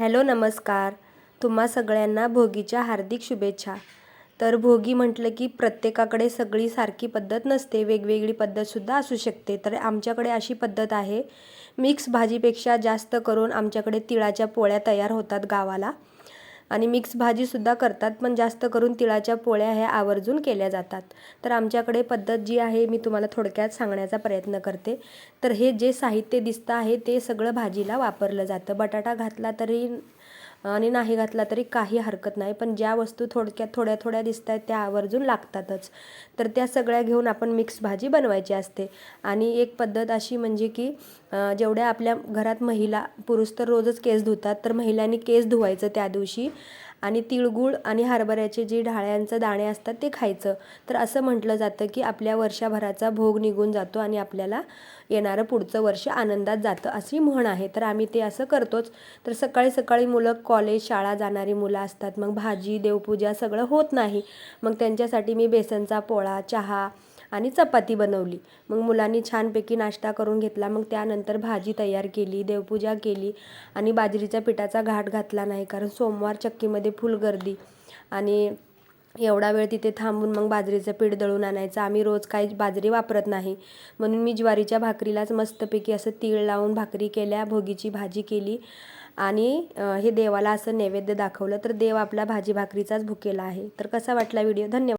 Hello नमस्कार. तुम्हा सगळ्यांना भोगीच्या हार्दिक शुभेच्छा. तर भोगी म्हटलं की प्रत्येकाकडे सगळी सारखी पद्धत नसते वेगवेगळी पद्धतसुद्धा असू शकते. तर आमच्याकडे अशी पद्धत आहे मिक्स भाजीपेक्षा जास्त करून आमच्याकडे तिळाच्या पोळ्या तयार होतात गावाला. आणि मिक्स भाजीसुद्धा करतात पण जास्त करून तिळाच्या पोळ्या ह्या आवर्जून केल्या जातात. तर आमच्याकडे पद्धत जी आहे मी तुम्हाला थोडक्यात सांगण्याचा प्रयत्न करते. तर हे जे साहित्य दिसतं आहे ते सगळं भाजीला वापरलं जातं. बटाटा घातला तरी आणि नाही घातला तरी काही हरकत नाही. पण ज्या वस्तू थोडक्यात थोड्या थोड्या दिसत आहेत त्या आवर्जून लागतातच. तर त्या सगळ्या घेऊन आपण मिक्स भाजी बनवायची असते. आणि एक पद्धत अशी म्हणजे की जेवढ्या आपल्या घरात महिला पुरुष तर रोजच केस धुतात तर महिलांनी केस धुवायचं त्या दिवशी. आणि तिळगुळ आणि हरभऱ्याचे जे ढाळ्यांचं दाणे असतात ते खायचं. तर असं म्हटलं जातं की आपल्या वर्षभराचा भोग निघून जातो आणि आपल्याला येणारं पुढचं वर्ष आनंदात जातं अशी म्हण आहे. तर आम्ही ते असं करतोच. तर सकाळी सकाळी मुलं कॉलेज शाळा जाणारी मुलं असतात. मग भाजी देवपूजा सगळं होत नाही. मग त्यांच्यासाठी मी बेसनचा पोळा चहा आणि चपाती बनवली. मग मुलांनी छानपैकी नाश्ता करून घेतला. मग त्यानंतर भाजी तयार केली देवपूजा केली आणि बाजरीच्या पिठाचा घाट घातला नाही कारण सोमवार चक्कीमध्ये फुल गर्दी आणि एवढा वेळ तिथे थांबून मग बाजरीचं पीठ दळून आणायचं. आम्ही रोज काही बाजरी वापरत नाही. म्हणून मी ज्वारीच्या भाकरीलाच मस्तपैकी असं तीळ लावून भाकरी केल्या भोगीची भाजी केली आणि हे देवाला असं नैवेद्य दाखवलं. तर देव आपला भाजी भाकरीचाच भुकेला आहे. तर कसा वाटला व्हिडिओ? धन्यवाद.